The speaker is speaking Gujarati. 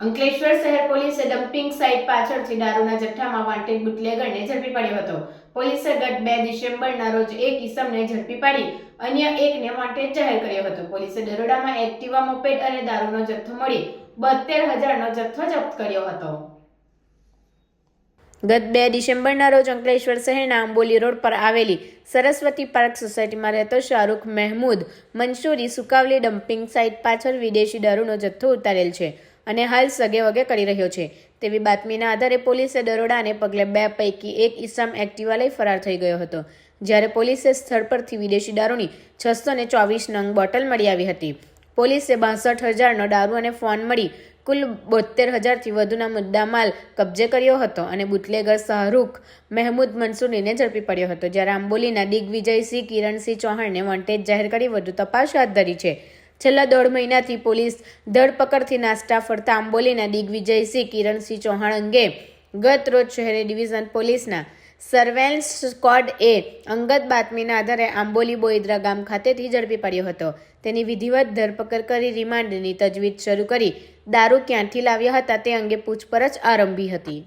અંકલેશ્વર શહેર પોલીસે ડમ્પિંગ સાઇટ પાછળથી દારૂના જથ્થામાં વાંટેડ બુટલેગરને ઝડપી પાડ્યો હતો. પોલીસે ગત બે ડિસેમ્બરના રોજ એક ઈસમને ઝડપી પાડી, અન્ય એકને વોન્ટેડ જાહેર કર્યો હતો. પોલીસે દરોડામાં એક્ટિવા મોપેડ અને દારૂનો જથ્થો મળી બોતેર હજારનો જથ્થો જપ્ત કર્યો હતો. ગત બે ડિસેમ્બરના રોજ અંકલેશ્વર શહેરના આંબોલી રોડ પર આવેલી સરસ્વતી પાર્ક સોસાયટીમાં રહેતો શાહરૂખ મહેમૂદ મંસૂરી સુકાવલી ડમ્પિંગ સાઇટ પાછળ વિદેશી દારૂનો જથ્થો ઉતારેલ છે. અને હાલ સગે વગે કરી રહ્યો છે. તેવી બાતમીના આધારે પોલીસે દરોડાને પગલે બે પૈકી એક ઈસમ એક્ટિવા લઈ ફરાર થઈ ગયો હતો, જ્યારે પોલીસે સ્થળ પરથી વિદેશી દારૂની છસો ને ચોવીસ નંગ બોટલ મળી આવી હતી. પોલીસે બાસઠ હજારનો દારૂ અને ફોન મળી કુલ બોતેર હજારથી વધુના મુદ્દામાલ કબજે કર્યો હતો અને બુટલેગર શાહરૂખ મહેમૂદ મનસુરીને ઝડપી પડ્યો હતો, જ્યારે આંબોલીના દિગ્વિજયસિંહ કિરણસિંહ ચૌહાણને વોન્ટેજ જાહેર કરી વધુ તપાસ હાથ ધરી છે. છેલ્લા દોઢ મહિનાથી પોલીસ ધરપકડથી નાસ્તા ફરતા આંબોલીના દિગ્વિજયસિંહ કિરણસિંહ ચૌહાણ અંગે ગત રોજ શહેરી ડિવિઝન પોલીસના સર્વેલન્સ સ્કોડ એ અંગત બાતમીના આધારે આંબોલી બોઈદ્રા ગામ ખાતેથી ઝડપી પાડ્યો હતો. તેની વિધિવત ધરપકડ કરી રિમાન્ડની તજવીજ શરૂ કરી દારૂ ક્યાંથી લાવ્યા હતા તે અંગે પૂછપરછ આરંભી હતી.